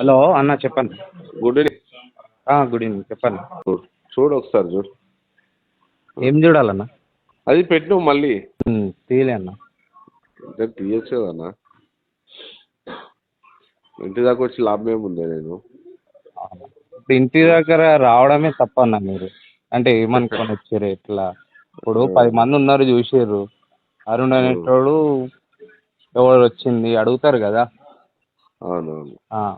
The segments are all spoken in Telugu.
హలో అన్న చెప్పండి. Good evening. గుడ్ ఈవినింగ్ చెప్పండి. చూడు చూడు ఒకసారి చూడు. ఏం చూడాలన్న? అది పెట్టు మళ్ళీ. తీయలే అన్న. తీయచ్చు కదన్నా ఇంటి దాకా వచ్చి లాభం ఏముంది నేను? ఇంటి దగ్గర రావడమే తప్పన్న మీరు. అంటే ఏమనుకొని వచ్చారు ఇట్లా ఇప్పుడు పది మంది ఉన్నారు చూసారు అరుణ్ అనేటోడు ఎవరు వచ్చింది? అడుగుతారు కదా. అవునవును. ఆ,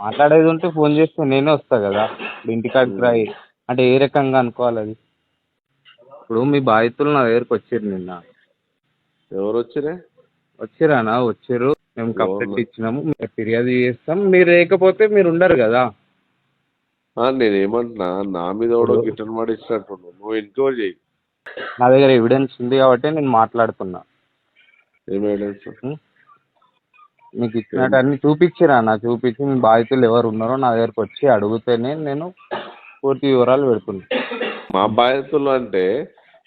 మాట్లాడేది ఉంటే ఫోన్ చేస్తే నేనే వస్తా కదా. ఇప్పుడు ఇంటికాడికి రాయి. అంటే ఏ రకంగా అనుకోవాలి అది? ఇప్పుడు మీ బాధితులు నా దగ్గరికి వచ్చారు నిన్న. ఎవరు వచ్చిరే వచ్చిరానా వచ్చారు మేము కంప్లైంట్. ఇచ్చినాము. మేము ఫిర్యాదు చేస్తాం. మీరు లేకపోతే మీరు ఉండరు కదా. నేనేమంటున్నా నా మీద ఎవడో గిట్టని నువ్వు చేయి. నా దగ్గర ఎవిడెన్స్ ఉంది కాబట్టి నేను మాట్లాడుతున్నా. ఏం ఎవిడెన్స్? మీకు ఇచ్చినట్టు అన్ని చూపించిరా నా చూపించి మీ బాధితులు ఎవరు ఉన్నారో నా దగ్గరకు వచ్చి అడిగితేనే నేను పూర్తి వివరాలు పెడుతున్నా. మా బాధితులు అంటే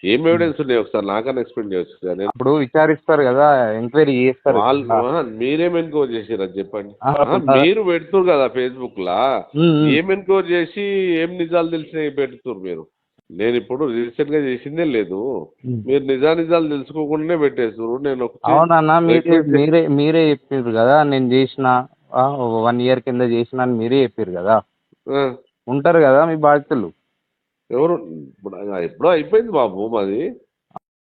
ఏం ఎవిడెన్స్ ఉన్నాయి? ఒకసారి నాకన్నా ఎక్స్ప్లెయిన్ చేయొచ్చు నేను అప్పుడు విచారిస్తారు కదా ఎంక్వైరీ చేస్తారు వాళ్ళు. ఆ, మీరేం ఎన్క్వైరీ చేసిరు అది చెప్పండి. ఆ, ఆ, మీరు పెడుతురు కదా ఫేస్బుక్ లా. ఏం ఎన్క్వైరీ చేసి ఏం నిజాలు తెలిసినవి పెడుతురు మీరు? నేను ఇప్పుడు రీసెంట్గా చేసిందే లేదు. మీరు నిజా నిజాలు తెలుసుకోకుండానే పెట్టేస్తారు నేను అవునన్నా మీరే మీరే మీరే చెప్పారు కదా నేను చేసిన వన్ ఇయర్ కింద చేసిన అని మీరే చెప్పారు కదా. ఉంటారు కదా మీ బాధితులు ఎవరు ఎప్పుడో అయిపోయింది బాబు మాది.